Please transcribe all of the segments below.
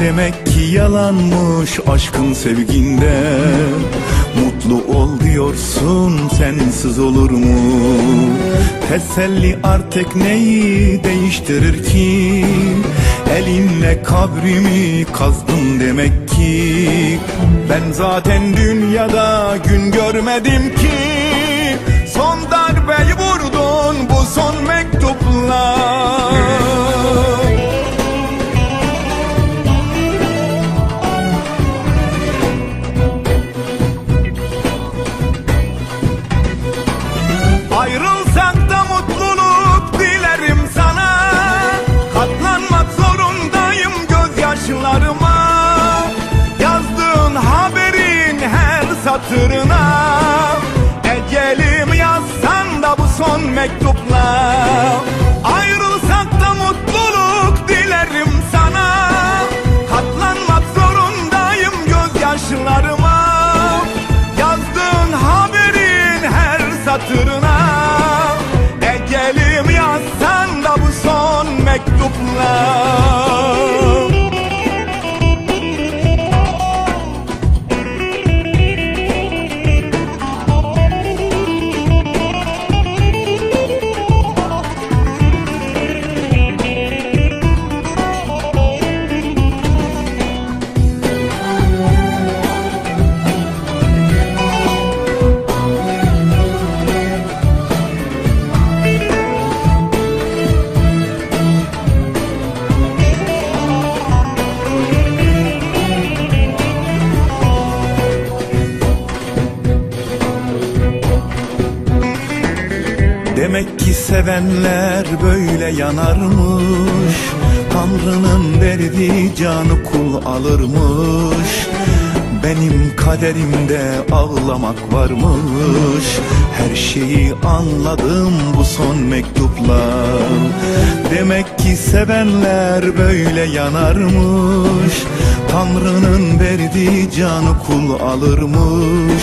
Demek ki yalanmış aşkın sevginde Mutlu ol diyorsun sensiz olur mu? Teselli artık neyi değiştirir ki? Elinle kabrimi kazdın demek ki Ben zaten dünyada gün görmedim ki Son darbeyi vurdun bu son mektupla her satırına Ecelim yazsan da bu son mektupla Demek ki sevenler böyle yanarmış. Tanrı'nın verdiği canı kul alırmış. Benim kaderimde ağlamak varmış. Her şeyi anladım bu son mektupla Demek ki sevenler böyle yanarmış. Tanrı'nın verdiği canı kul alırmış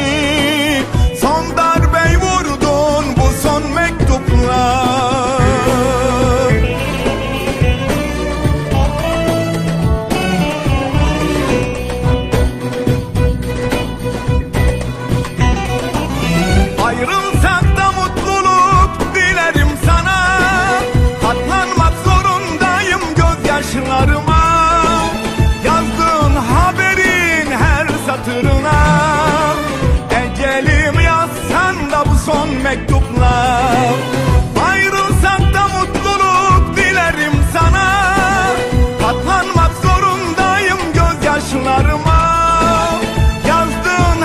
Ayrılsak da mutluluk dilerim sana. Katlanmak zorundayım gözyaşlarıma. Yazdığın haberin her satırına. Ecelim yazsan da bu son mektupla. Ayrılsak da mutluluk dilerim sana. Katlanmak zorundayım gözyaşlarıma. Yazdığın